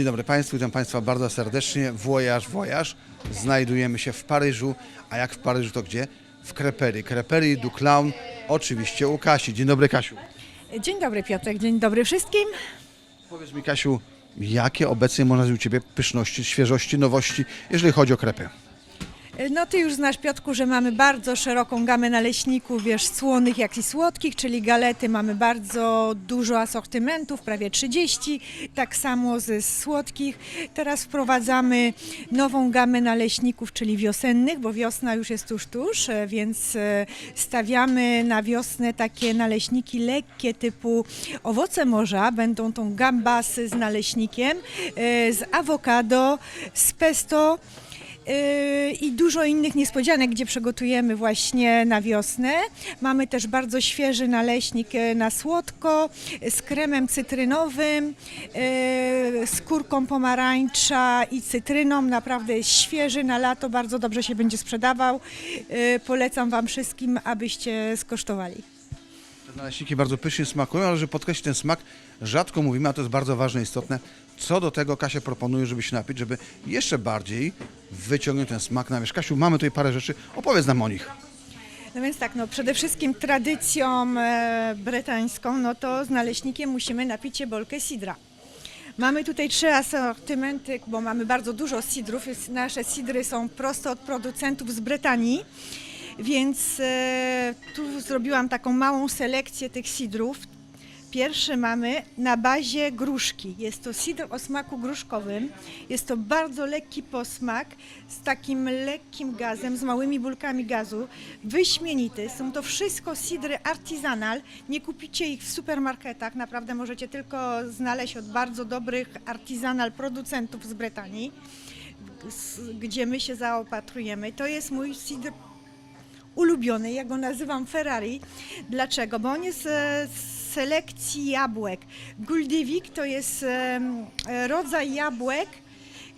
Dzień dobry Państwu, witam Państwa bardzo serdecznie. Voyage, voyage. Znajdujemy się w Paryżu, a jak w Paryżu to gdzie? W Creperie. Creperie du Clown, oczywiście u Kasi. Dzień dobry Kasiu. Dzień dobry Piotrek, dzień dobry wszystkim. Powiedz mi Kasiu, jakie obecnie można u Ciebie pyszności, świeżości, nowości, jeżeli chodzi o krepy? No ty już znasz Piotrku, że mamy bardzo szeroką gamę naleśników, wiesz, słonych jak i słodkich, czyli galety mamy bardzo dużo asortymentów, prawie 30, tak samo ze słodkich. Teraz wprowadzamy nową gamę naleśników, czyli wiosennych, bo wiosna już jest tuż, tuż, e, więc e, stawiamy na wiosnę takie naleśniki lekkie typu owoce morza, będą tą gambasy z naleśnikiem, e, z awokado, z pesto, i dużo innych niespodzianek, gdzie przygotujemy właśnie na wiosnę. Mamy też bardzo świeży naleśnik e, na słodko e, z kremem cytrynowym, z kurką pomarańcza i cytryną. Naprawdę jest świeży na lato, bardzo dobrze się będzie sprzedawał. Polecam Wam wszystkim, abyście skosztowali. Naleśniki bardzo pysznie smakują, ale żeby podkreślić ten smak, rzadko mówimy, a to jest bardzo ważne, istotne. Co do tego Kasia proponuje, żeby się napić, żeby jeszcze bardziej wyciągnąć ten smak na wierzch. Kasiu, mamy tutaj parę rzeczy, opowiedz nam o nich. No więc tak, no przede wszystkim tradycją e, no to z naleśnikiem musimy napić się bolkę sidra. Mamy tutaj trzy asortymenty, bo mamy bardzo dużo sidrów. Nasze sidry są prosto od producentów z Brytanii, więc e, tu zrobiłam taką małą selekcję tych sidrów. Pierwszy mamy na bazie gruszki. Jest to sidr o smaku gruszkowym. Jest to bardzo lekki posmak z takim lekkim gazem, z małymi bulkami gazu. Wyśmienity. Są to wszystko sidry artisanal. Nie kupicie ich w supermarketach. Naprawdę możecie tylko znaleźć od bardzo dobrych artisanal producentów z Brytanii, gdzie my się zaopatrujemy. To jest mój sidr ulubiony, ja go nazywam Ferrari. Dlaczego? Bo on jest e, z selekcji jabłek. Guldewik to jest e, rodzaj jabłek,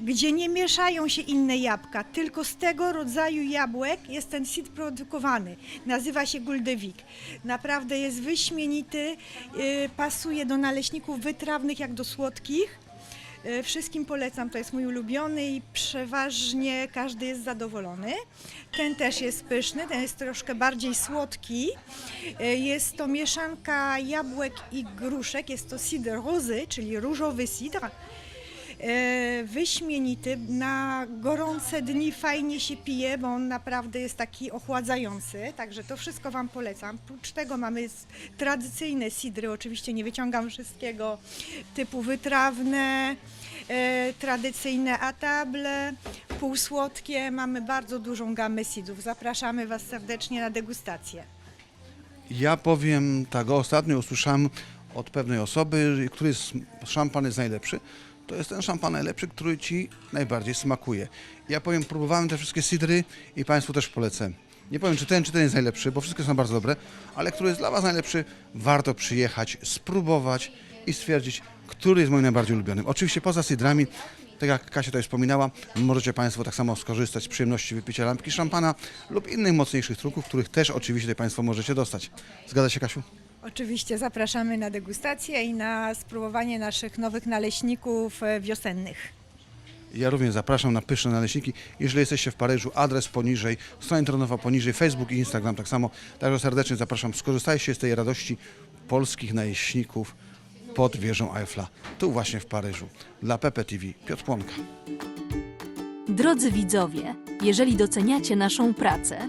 gdzie nie mieszają się inne jabłka, tylko z tego rodzaju jabłek jest ten sit produkowany. Nazywa się Guldewik. Naprawdę jest wyśmienity, y, pasuje do naleśników wytrawnych jak do słodkich. E, Wszystkim polecam, to jest mój ulubiony i przeważnie każdy jest zadowolony. Ten też jest pyszny, ten jest troszkę bardziej słodki. E, Jest to mieszanka jabłek i gruszek, jest to cider rosy, czyli różowy cider. E, Wyśmienity, na gorące dni fajnie się pije, bo on naprawdę jest taki ochładzający, także to wszystko Wam polecam. Prócz tego mamy tradycyjne sidry, oczywiście nie wyciągam wszystkiego, typu wytrawne, e, tradycyjne atable, półsłodkie. Mamy bardzo dużą gamę sidrów. Zapraszamy Was serdecznie na degustację. Ja powiem tak, ostatnio usłyszałem od pewnej osoby, który szampan jest najlepszy. To jest ten szampan najlepszy, który Ci najbardziej smakuje. Ja powiem, próbowałem te wszystkie sidry i Państwu też polecę. Nie powiem, czy ten, czy ten jest najlepszy, bo wszystkie są bardzo dobre, ale który jest dla Was najlepszy, warto przyjechać, spróbować i stwierdzić, który jest moim najbardziej ulubionym. Oczywiście poza sidrami, tak jak Kasia tutaj wspominała, możecie Państwo tak samo skorzystać z przyjemności wypicia lampki szampana lub innych mocniejszych truków, których też oczywiście Państwo możecie dostać. Zgadza się, Kasiu? Oczywiście zapraszamy na degustację i na spróbowanie naszych nowych naleśników e, wiosennych. Ja również zapraszam na pyszne naleśniki. Jeżeli jesteście w Paryżu, adres poniżej, strona internetowa poniżej, Facebook i Instagram tak samo. Także serdecznie zapraszam. Skorzystajcie z tej radości polskich naleśników pod wieżą Eiffla. Tu właśnie w Paryżu. Dla Pepe TV Piotr Płonka. Drodzy widzowie, jeżeli doceniacie naszą pracę,